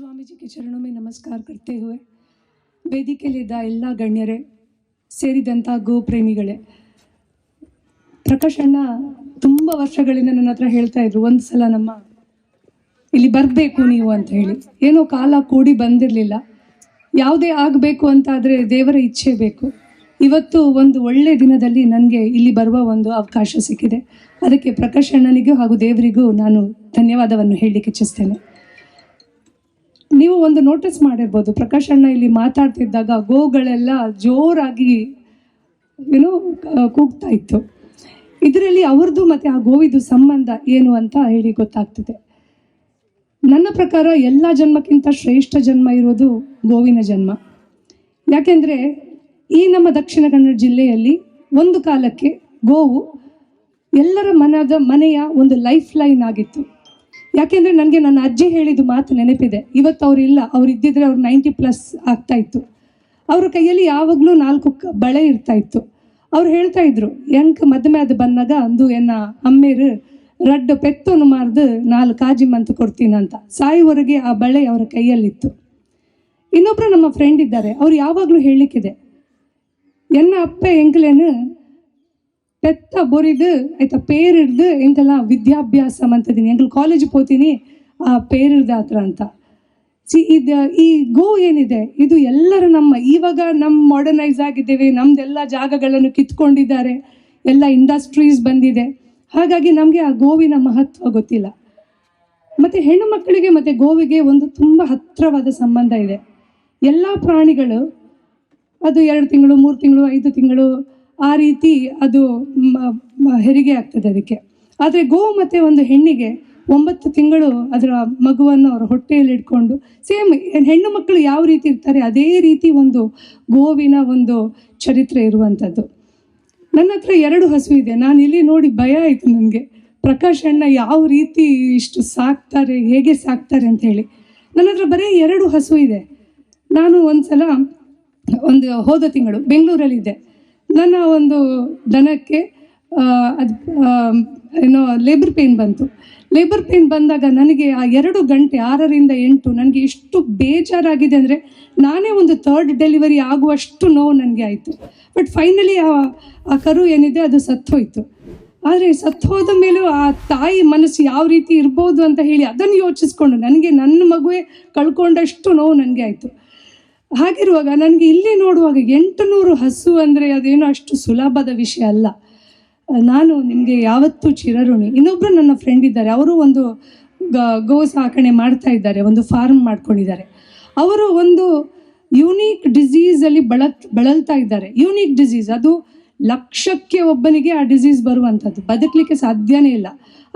स्वामी जी के चरणों में नमस्कार करते हुए ವೇದಿಕೆಯಲ್ಲಿದ್ದ ಎಲ್ಲ ಗಣ್ಯರೇ ಸೇರಿದಂಥ ಗೋ ಪ್ರೇಮಿಗಳೇ ಪ್ರಕಾಶ್ ಅಣ್ಣ ತುಂಬ ವರ್ಷಗಳಿಂದ ನನ್ನ ಹತ್ರ ಹೇಳ್ತಾ ಇದ್ರು ಒಂದು ಸಲ ನಮ್ಮ ಇಲ್ಲಿ ಬರಬೇಕು ನೀವು ಅಂತ ಹೇಳಿ ಏನೋ ಕಾಲ ಕೂಡಿ ಬಂದಿರಲಿಲ್ಲ ಯಾವುದೇ ಆಗಬೇಕು ಅಂತ ಆದರೆ ದೇವರ ಇಚ್ಛೆ ಬೇಕು ಇವತ್ತು ಒಂದು ಒಳ್ಳೆಯ ದಿನದಲ್ಲಿ ನನಗೆ ಇಲ್ಲಿ ಬರುವ ಒಂದು ಅವಕಾಶ ಸಿಕ್ಕಿದೆ ಅದಕ್ಕೆ ಪ್ರಕಾಶ್ ಅಣ್ಣನಿಗೂ ಹಾಗೂ ದೇವರಿಗೂ ನಾನು ಧನ್ಯವಾದವನ್ನು ಹೇಳಲಿಕ್ಕೆ ಇಚ್ಛಿಸ್ತೇನೆ ನೀವು ಒಂದು ನೋಟಿಸ್ ಮಾಡಿರ್ಬೋದು. ಪ್ರಕಾಶ್ ಅಣ್ಣ ಇಲ್ಲಿ ಮಾತಾಡ್ತಿದ್ದಾಗ ಗೋಗಳೆಲ್ಲ ಜೋರಾಗಿ ಏನೋ ಕೂಗ್ತಾ ಇತ್ತು. ಇದರಲ್ಲಿ ಅವ್ರದ್ದು ಮತ್ತು ಆ ಗೋವಿದು ಸಂಬಂಧ ಏನು ಅಂತ ಹೇಳಿ ಗೊತ್ತಾಗ್ತಿದೆ. ನನ್ನ ಪ್ರಕಾರ ಎಲ್ಲ ಜನ್ಮಕ್ಕಿಂತ ಶ್ರೇಷ್ಠ ಜನ್ಮ ಇರೋದು ಗೋವಿನ ಜನ್ಮ. ಯಾಕೆಂದರೆ ಈ ನಮ್ಮ ದಕ್ಷಿಣ ಕನ್ನಡ ಜಿಲ್ಲೆಯಲ್ಲಿ ಒಂದು ಕಾಲಕ್ಕೆ ಗೋವು ಎಲ್ಲರ ಮನದ ಮನೆಯ ಒಂದು ಲೈಫ್ ಲೈನ್ ಆಗಿತ್ತು. ಯಾಕೆಂದರೆ ನನಗೆ ನನ್ನ ಅಜ್ಜಿ ಹೇಳಿದ ಮಾತು ನೆನಪಿದೆ. ಇವತ್ತು ಅವ್ರು ಇಲ್ಲ. ಅವ್ರು ಇದ್ದಿದ್ರೆ ಅವ್ರು ನೈಂಟಿ ಪ್ಲಸ್ ಆಗ್ತಾ ಇತ್ತು. ಅವ್ರ ಕೈಯಲ್ಲಿ ಯಾವಾಗಲೂ ನಾಲ್ಕು ಬಳೆ ಇರ್ತಾ ಇತ್ತು. ಅವ್ರು ಹೇಳ್ತಾ ಇದ್ರು ಎಂಕ್ ಮದುವೆ ಅದು ಬಂದಾಗ ಅಂದು ಎನ್ನ ಅಮ್ಮೇರು ರಡ್ಡು ಪೆತ್ತನ್ನು ಮಾರ್ದು ನಾಲ್ಕು ಕಾಜಿ ಮಂತು ಅಂತ. ಸಾಯುವರೆಗೆ ಆ ಬಳೆ ಅವರ ಕೈಯಲ್ಲಿತ್ತು. ಇನ್ನೊಬ್ರು ನಮ್ಮ ಫ್ರೆಂಡ್ ಇದ್ದಾರೆ. ಅವ್ರು ಯಾವಾಗಲೂ ಹೇಳಲಿಕ್ಕಿದೆ ಎನ್ನ ಅಪ್ಪ, ಎಂಕ್ಲೇನು ಪೆತ್ತ ಬೊರಿದು, ಆಯ್ತಾ ಪೇರ್ ಹಿಡ್ದು ಎಂಕಲ್ಲ ವಿದ್ಯಾಭ್ಯಾಸ ಅಂತದೀನಿ ಎಂಕಲ್ ಕಾಲೇಜಿಗೆ ಹೋಗ್ತೀನಿ, ಆ ಪೇರ್ ಹಿಡ್ದ ಹತ್ರ ಅಂತ. ಸಿ, ಇದು, ಈ ಗೋ ಏನಿದೆ, ಇದು ಎಲ್ಲರ ನಮ್ಮ, ಇವಾಗ ನಮ್ಮ ಮಾಡರ್ನೈಸ್ ಆಗಿದ್ದೇವೆ, ನಮ್ದೆಲ್ಲ ಜಾಗಗಳನ್ನು ಕಿತ್ಕೊಂಡಿದ್ದಾರೆ, ಎಲ್ಲ ಇಂಡಸ್ಟ್ರೀಸ್ ಬಂದಿದೆ. ಹಾಗಾಗಿ ನಮಗೆ ಆ ಗೋವಿನ ಮಹತ್ವ ಗೊತ್ತಿಲ್ಲ. ಮತ್ತು ಹೆಣ್ಣು ಮಕ್ಕಳಿಗೆ ಮತ್ತು ಗೋವಿಗೆ ಒಂದು ತುಂಬ ಹತ್ತಿರವಾದ ಸಂಬಂಧ ಇದೆ. ಎಲ್ಲ ಪ್ರಾಣಿಗಳು, ಅದು ಎರಡು ತಿಂಗಳು, ಮೂರು ತಿಂಗಳು, ಐದು ತಿಂಗಳು ಆ ರೀತಿ ಅದು ಹೆರಿಗೆ ಆಗ್ತದೆ ಅದಕ್ಕೆ. ಆದರೆ ಗೋ ಮತ್ತು ಒಂದು ಹೆಣ್ಣಿಗೆ ಒಂಬತ್ತು ತಿಂಗಳು ಅದರ ಮಗುವನ್ನು ಅವರ ಹೊಟ್ಟೆಯಲ್ಲಿ ಇಟ್ಕೊಂಡು ಸೇಮ್ ಹೆಣ್ಣು ಮಕ್ಕಳು ಯಾವ ರೀತಿ ಇರ್ತಾರೆ, ಅದೇ ರೀತಿ ಒಂದು ಗೋವಿನ ಒಂದು ಚರಿತ್ರೆ ಇರುವಂಥದ್ದು ನನ್ನ ಹತ್ರ ಎರಡು ಹಸು ಇದೆ. ನಾನು ಇಲ್ಲಿ ನೋಡಿ ಭಯ ಆಯಿತು ನನಗೆ. ಪ್ರಕಾಶ್ ಅಣ್ಣ ಯಾವ ರೀತಿ ಇಷ್ಟು ಸಾಕ್ತಾರೆ, ಹೇಗೆ ಸಾಕ್ತಾರೆ ಅಂತ ಹೇಳಿ. ನನ್ನ ಹತ್ರ ಬರೀ ಎರಡು ಹಸು ಇದೆ. ನಾನು ಒಂದು ಸಲ ಒಂದು ಹೋದ ತಿಂಗಳು ಬೆಂಗಳೂರಲ್ಲಿದ್ದೆ. ನನ್ನ ಒಂದು ದನಕ್ಕೆ ಅದು ಏನೋ ಲೇಬರ್ ಪೇನ್ ಬಂತು. ಲೇಬರ್ ಪೇನ್ ಬಂದಾಗ ನನಗೆ ಆ ಎರಡು ಗಂಟೆ, ಆರರಿಂದ ಎಂಟು ನನಗೆ ಎಷ್ಟು ಬೇಜಾರಾಗಿದೆ ಅಂದರೆ ನಾನೇ ಒಂದು ಥರ್ಡ್ ಡೆಲಿವರಿ ಆಗುವಷ್ಟು ನೋವು ನನಗೆ ಆಯಿತು. ಬಟ್ ಫೈನಲಿ ಆ ಕರು ಏನಿದೆ ಅದು ಸತ್ತೋಯ್ತು. ಆದರೆ ಸತ್ತೋದ ಮೇಲೂ ಆ ತಾಯಿ ಮನಸ್ಸು ಯಾವ ರೀತಿ ಇರ್ಬೋದು ಅಂತ ಹೇಳಿ ಅದನ್ನು ಯೋಚಿಸ್ಕೊಂಡು ನನಗೆ ನನ್ನ ಮಗುವೆ ಕಳ್ಕೊಂಡಷ್ಟು ನೋವು ನನಗೆ ಆಯಿತು. ಹಾಗಿರುವಾಗ ನನಗೆ ಇಲ್ಲಿ ನೋಡುವಾಗ ಎಂಟು ನೂರು ಹಸು ಅಂದರೆ ಅದೇನು ಅಷ್ಟು ಸುಲಭದ ವಿಷಯ ಅಲ್ಲ. ನಾನು ನಿಮಗೆ ಯಾವತ್ತೂ ಚಿರಋಣಿ. ಇನ್ನೊಬ್ಬರು ನನ್ನ ಫ್ರೆಂಡ್ ಇದ್ದಾರೆ. ಅವರು ಒಂದು ಗ- ಸಾಕಣೆ ಮಾಡ್ತಾ ಇದ್ದಾರೆ, ಒಂದು ಫಾರ್ಮ್ ಮಾಡ್ಕೊಂಡಿದ್ದಾರೆ. ಅವರು ಒಂದು ಯುನೀಕ್ ಡಿಸೀಸಲ್ಲಿ ಬಳ ಬಳಲ್ತಾ ಇದ್ದಾರೆ. ಯುನೀಕ್ ಡಿಸೀಸ್ ಅದು ಲಕ್ಷಕ್ಕೆ ಒಬ್ಬನಿಗೆ ಆ ಡಿಸೀಸ್ ಬರುವಂಥದ್ದು ಬದುಕಲಿಕ್ಕೆ ಸಾಧ್ಯನೇ ಇಲ್ಲ.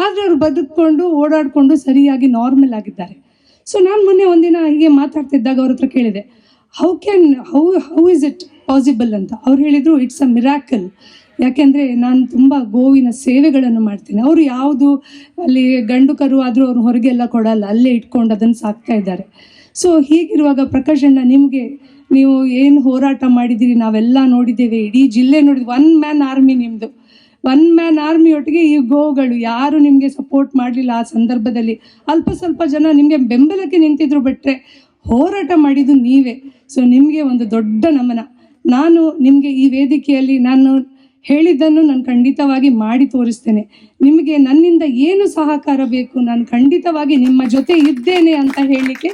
ಆದರೆ ಅವರು ಬದುಕೊಂಡು ಓಡಾಡಿಕೊಂಡು ಸರಿಯಾಗಿ ನಾರ್ಮಲ್ ಆಗಿದ್ದಾರೆ. ಸೊ ನಾನು ಮೊನ್ನೆ ಒಂದಿನ ಹೀಗೆ ಮಾತಾಡ್ತಿದ್ದಾಗ ಅವ್ರ ಹತ್ರ ಕೇಳಿದೆ. How can how how is it possible ಅಂತ? ಅವ್ರು ಹೇಳಿದರು ಇಟ್ಸ್ ಅ ಮಿರಾಕಲ್ ಯಾಕೆಂದರೆ ನಾನು ತುಂಬ ಗೋವಿನ ಸೇವೆಗಳನ್ನು ಮಾಡ್ತೀನಿ. ಅವರು ಯಾವುದು, ಅಲ್ಲಿ ಗಂಡು ಕರು ಆದರೂ ಅವ್ರು ಹೊರಗೆಲ್ಲ ಕೊಡಲ್ಲ, ಅಲ್ಲೇ ಇಟ್ಕೊಂಡು ಅದನ್ನು ಸಾಕ್ತಾ ಇದ್ದಾರೆ. ಸೊ ಹೀಗಿರುವಾಗ ಪ್ರಕಾಶ್ ಅಣ್ಣ, ನಿಮಗೆ ನೀವು ಏನು ಹೋರಾಟ ಮಾಡಿದ್ದೀರಿ? ನಾವೆಲ್ಲ ನೋಡಿದ್ದೇವೆ, ಇಡೀ ಜಿಲ್ಲೆ ನೋಡಿದ್ವಿ ಒನ್ ಮ್ಯಾನ್ ಆರ್ಮಿ ನಿಮ್ಮದು ಒನ್ ಮ್ಯಾನ್ ಆರ್ಮಿ ಒಟ್ಟಿಗೆ ಈ ಗೋಗಳು, ಯಾರು ನಿಮಗೆ ಸಪೋರ್ಟ್ ಮಾಡಲಿಲ್ಲ ಆ ಸಂದರ್ಭದಲ್ಲಿ? ಅಲ್ಪ ಸ್ವಲ್ಪ ಜನ ನಿಮಗೆ ಬೆಂಬಲಕ್ಕೆ ನಿಂತಿದ್ರು ಬಿಟ್ಟರೆ ಹೋರಾಟ ಮಾಡಿದ್ದು ನೀವೇ. ಸೊ ನಿಮಗೆ ಒಂದು ದೊಡ್ಡ ನಮನ. ನಾನು ನಿಮಗೆ ಈ ವೇದಿಕೆಯಲ್ಲಿ ನಾನು ಹೇಳಿದ್ದನ್ನು ನಾನು ಖಂಡಿತವಾಗಿ ಮಾಡಿ ತೋರಿಸ್ತೇನೆ. ನಿಮಗೆ ನನ್ನಿಂದ ಏನು ಸಹಕಾರ ಬೇಕು ನಾನು ಖಂಡಿತವಾಗಿ ನಿಮ್ಮ ಜೊತೆ ಇದ್ದೇನೆ ಅಂತ ಹೇಳಲಿಕ್ಕೆ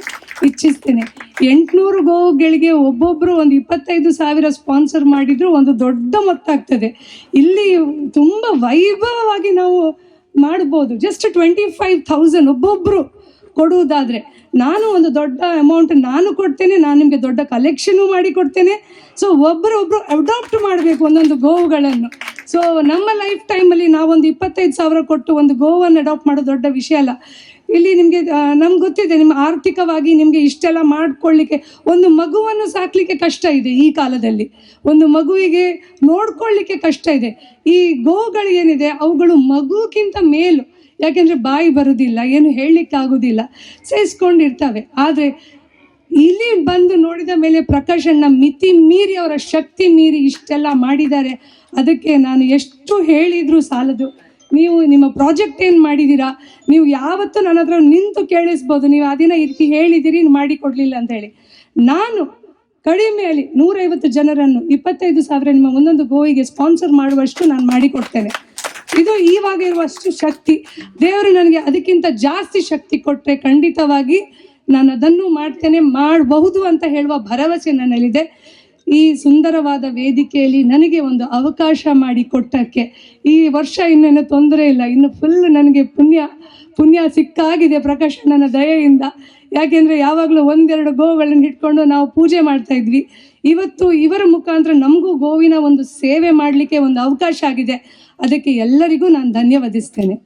ಇಚ್ಛಿಸ್ತೇನೆ. ಎಂಟುನೂರು ಗೋವುಗಳಿಗೆ ಒಬ್ಬೊಬ್ಬರು ಒಂದು ಇಪ್ಪತ್ತೈದು ಸಾವಿರ ಸ್ಪಾನ್ಸರ್ ಮಾಡಿದ್ರು ಒಂದು ದೊಡ್ಡ ಮೊತ್ತ ಆಗ್ತದೆ ಇಲ್ಲಿ ತುಂಬ ವೈಭವವಾಗಿ ನಾವು ಮಾಡ್ಬೋದು. ಜಸ್ಟ್ ಟ್ವೆಂಟಿ ಫೈವ್ ಥೌಸಂಡ್ ಒಬ್ಬೊಬ್ಬರು ಕೊಡುವುದಾದರೆ ನಾನು ಒಂದು ದೊಡ್ಡ ಅಮೌಂಟ್ ನಾನು ಕೊಡ್ತೇನೆ, ನಾನು ನಿಮಗೆ ದೊಡ್ಡ ಕಲೆಕ್ಷನು ಮಾಡಿ ಕೊಡ್ತೇನೆ. ಸೊ ಒಬ್ಬರೊಬ್ಬರು ಅಡಾಪ್ಟ್ ಮಾಡಬೇಕು ಒಂದೊಂದು ಗೋವುಗಳನ್ನು. ಸೊ ನಮ್ಮ ಲೈಫ್ ಟೈಮಲ್ಲಿ ನಾವೊಂದು ಇಪ್ಪತ್ತೈದು ಸಾವಿರ ಕೊಟ್ಟು ಒಂದು ಗೋವನ್ನು ಅಡಾಪ್ಟ್ ಮಾಡೋದು ದೊಡ್ಡ ವಿಷಯ ಅಲ್ಲ. ಇಲ್ಲಿ ನಿಮಗೆ ನಮ್ಗೆ ಗೊತ್ತಿದೆ, ನಿಮ್ಮ ಆರ್ಥಿಕವಾಗಿ ನಿಮಗೆ ಇಷ್ಟೆಲ್ಲ ಮಾಡ್ಕೊಳ್ಳಿಕ್ಕೆ ಒಂದು ಮಗುವನ್ನು ಸಾಕಲಿಕ್ಕೆ ಕಷ್ಟ ಇದೆ ಈ ಕಾಲದಲ್ಲಿ. ಒಂದು ಮಗುವಿಗೆ ನೋಡ್ಕೊಳ್ಳಿಕ್ಕೆ ಕಷ್ಟ ಇದೆ. ಈ ಗೋಗಳು ಏನಿದೆ, ಅವುಗಳು ಮಗುಕ್ಕಿಂತ ಮೇಲು. ಯಾಕೆಂದರೆ ಬಾಯಿ ಬರೋದಿಲ್ಲ, ಏನು ಹೇಳಲಿಕ್ಕೆ ಆಗೋದಿಲ್ಲ ಸೇರಿಸ್ಕೊಂಡಿರ್ತವೆ. ಆದರೆ ಇಲ್ಲಿ ಬಂದು ನೋಡಿದ ಮೇಲೆ ಪ್ರಕಾಶ್ ಅಣ್ಣ ಮಿತಿ ಮೀರಿ ಅವರ ಶಕ್ತಿ ಮೀರಿ ಇಷ್ಟೆಲ್ಲ ಮಾಡಿದ್ದಾರೆ. ಅದಕ್ಕೆ ನಾನು ಎಷ್ಟು ಹೇಳಿದರೂ ಸಾಲದು. ನೀವು ನಿಮ್ಮ ಪ್ರಾಜೆಕ್ಟ್ ಏನು ಮಾಡಿದ್ದೀರಾ? ನೀವು ಯಾವತ್ತೂ ನನ್ನ ಹತ್ರ ನಿಂತು ಕೇಳಿಸ್ಬೋದು. ನೀವು ಆ ದಿನ ಈ ರೀತಿ ಹೇಳಿದ್ದೀರಿ ಮಾಡಿ ಕೊಡ್ಲಿಲ್ಲ ಅಂತ ಹೇಳಿ. ನಾನು ಕಡಿಮೆಯಲ್ಲಿ ನೂರೈವತ್ತು ಜನರನ್ನು, ಇಪ್ಪತ್ತೈದು ಸಾವಿರ ನಿಮ್ಮ ಒಂದೊಂದು ಗೋವಿಗೆ ಸ್ಪಾನ್ಸರ್ ಮಾಡುವಷ್ಟು ನಾನು ಮಾಡಿಕೊಡ್ತೇನೆ. ಇದು ಇವಾಗ ಇರುವಷ್ಟು ಶಕ್ತಿ. ದೇವರು ನನಗೆ ಅದಕ್ಕಿಂತ ಜಾಸ್ತಿ ಶಕ್ತಿ ಕೊಟ್ಟರೆ ಖಂಡಿತವಾಗಿ ನಾನು ಅದನ್ನು ಮಾಡ್ತೇನೆ, ಮಾಡಬಹುದು ಅಂತ ಹೇಳುವ ಭರವಸೆ ನನ್ನಲ್ಲಿದೆ. ಈ ಸುಂದರವಾದ ವೇದಿಕೆಯಲ್ಲಿ ನನಗೆ ಒಂದು ಅವಕಾಶ ಮಾಡಿ ಕೊಟ್ಟಕ್ಕೆ ಈ ವರ್ಷ ಇನ್ನೇನು ತೊಂದರೆ ಇಲ್ಲ, ಇನ್ನು ಫುಲ್ ನನಗೆ ಪುಣ್ಯ ಪುಣ್ಯ ಸಿಕ್ಕಾಗಿದೆ ಪ್ರಕಾಶ ನನ್ನ ದಯೆಯಿಂದ. ಯಾಕೆಂದರೆ ಯಾವಾಗಲೂ ಒಂದೆರಡು ಗೋವುಗಳನ್ನು ಇಟ್ಕೊಂಡು ನಾವು ಪೂಜೆ ಮಾಡ್ತಾ ಇದ್ವಿ. ಇವತ್ತು ಇವರ ಮುಖಾಂತರ ನಮಗೂ ಗೋವಿನ ಒಂದು ಸೇವೆ ಮಾಡಲಿಕ್ಕೆ ಒಂದು ಅವಕಾಶ ಆಗಿದೆ. ಅದಕ್ಕೆ ಎಲ್ಲರಿಗೂ ನಾನು ಧನ್ಯವಾದಿಸ್ತೇನೆ.